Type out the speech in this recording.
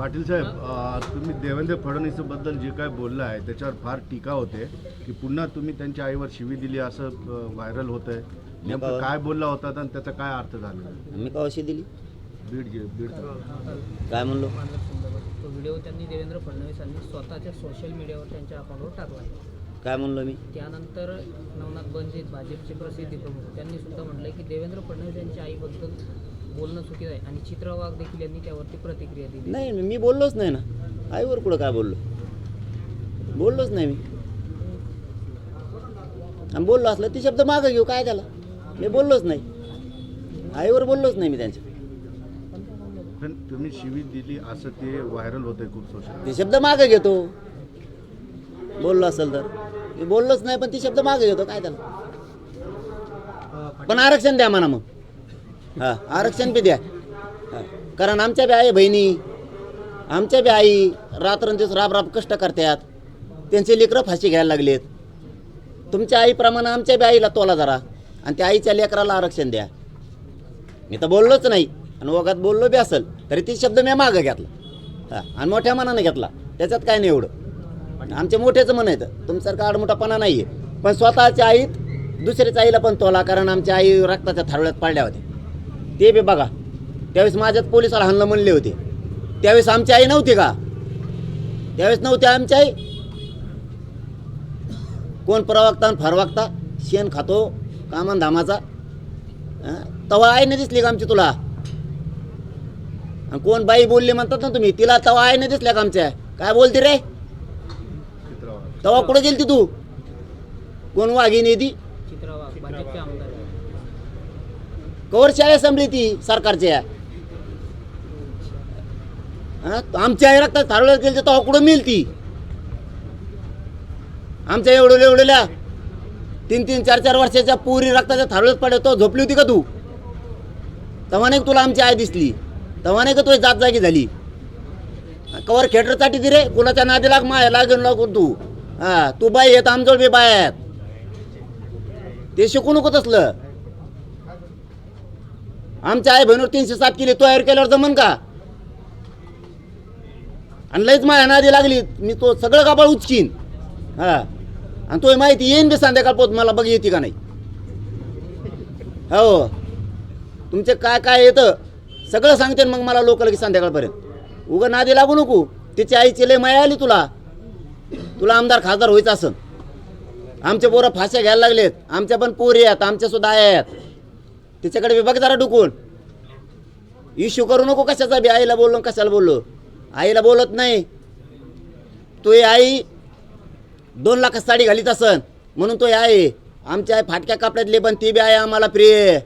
पाटील साहेब तुम्ही देवेंद्र फडणवीसबद्दल जे काय बोललं आहे त्याच्यावर फार टीका होते की पुन्हा तुम्ही त्यांच्या आईवर शिवी दिली असं व्हायरल होत आहे नेमकं. काय बोलला होता आणि त्याचा काय अर्थ झालेला मी का अशी दिली? बीड गे बीड काय म्हणलो? तो व्हिडिओ त्यांनी देवेंद्र फडणवीसांनी स्वतःच्या सोशल मीडियावर त्यांच्या अकाउंटवर टाकला आहे. काय म्हणलो मी? त्यानंतर नवनाथ बनजीत भाजपचे प्रसिद्धी प्रमुख त्यांनी सुद्धा म्हटलंय की देवेंद्र फडणवीस यांच्या आईबद्दल बोलणं चुकीचं आहे आणि चित्रा वाघ देखील यांनी त्यावरती प्रतिक्रिया दिली. नाही मी बोललोच नाही ना. आईवर कुठं काय बोललो? बोललोच नाही मी. आणि बोललो असलं ते शब्द मागं घेऊ काय त्याला? मी बोललोच नाही. आईवर बोललोच नाही मी त्यांच्या. पण तुम्ही शिवी दिली असं ते व्हायरल होत आहे खूप सोशल ते शब्द मागं घेतो. बोललो असेल तर. मी बोललोच नाही पण ते शब्द मागं घेतो. काय त्याला? पण आरक्षण द्या म्हणा मग. हां आरक्षण बी द्या. हां. कारण आमच्या बी आई बहिणी आमच्या बी आई रात्रंदिवस राब राब कष्ट करतात. त्यांचे लेकरं फाशी घ्यायला लागलेत. तुमच्या आईप्रमाणे आमच्या बी आईला तोला जरा. आणि त्या आईच्या लेकराला आरक्षण द्या. मी तर बोललोच नाही. आणि वगात बोललो बी असेल तरी ती शब्द मी मागं घेतला. हा आणि मोठ्या मनाने घेतला. त्याच्यात काय नाही एवढं. आमच्या मोठ्याचं मन आहे तुमच्यासारखा आडमोठापणा नाही आहे पण स्वतःच्या आईत दुसऱ्याच्या आईला पण तोला कारण आमच्या आई रक्ताच्या थारोळ्यात पडल्या होत्या. ते बी बघा. त्यावेळेस माझ्यात पोलिसाला हाणलं म्हणले होते. त्यावेळेस आमची आई नव्हती का? त्यावेळेस नव्हती आमची आई. कोण प्रवक्ता आणि फरवागता शेण खातो कामान धामाचा. तवा आई नाही दिसली का आमची तुला? आणि कोण बाई बोलली म्हणतात ना तुम्ही तिला तवा आई नाही दिसल्या का आमच्या? काय बोलते रे? तेव्हा तवा कुठं गेलती तू? कोण वाघिणी ती? चित्रा वाघ भाजपचे कवर शाळा ती सरकारच्या. आमच्या आई रक्तात थारोळ्यात गेली तेव्हा कुठं मिळेल ती? आमच्या एवढं एवढ्याल्या तीन तीन चार चार वर्षाच्या पुरी रक्ताच्या थारोळ्यात पडल्या तो झोपली होती का तू? तेव्हा नाही तुला आमची आई दिसली? तेव्हा नाही का तुझी जात जागी झाली? कवर खेटर चाटी रे कुणाच्या नादी लाग माया लागेल लागून तू? हा तू बाई येत आमजोड बी बाय आहेत. ते शिकू नको तसलं. आमच्या आई बहिणीवर तीनशे सात किलो तयार केल्यावर जमन का? आणि लईच माझ्या नादी लागली मी तो सगळं कापड उचकीन. हा. आणि तो माहिती येईन बी संध्याकाळ पोत मला बघ येते का नाही? हो. तुमचे काय काय येतं सगळं सांगते मग मला लोक की संध्याकाळपर्यंत. उगं नादी लागू नको. तिची आईची लय माया आली तुला. तुला आमदार खासदार व्हायचं असन. आमचे पोरं फाश्या घ्यायला लागलेत. आमच्या पण पोरी आहेत आमच्या सुद्धा आहेत. तिच्याकडे विभाग जरा डुकून. इश्यू करू नको कशाचा बी आईला बोललो कशाला बोललो. आईला बोलत नाही. तो ही आई दोन लाख साडी घालीत असन. म्हणून तो आई. आमच्या आई फाटक्या कपड्यातली पण ती बी आहे आम्हाला प्रिय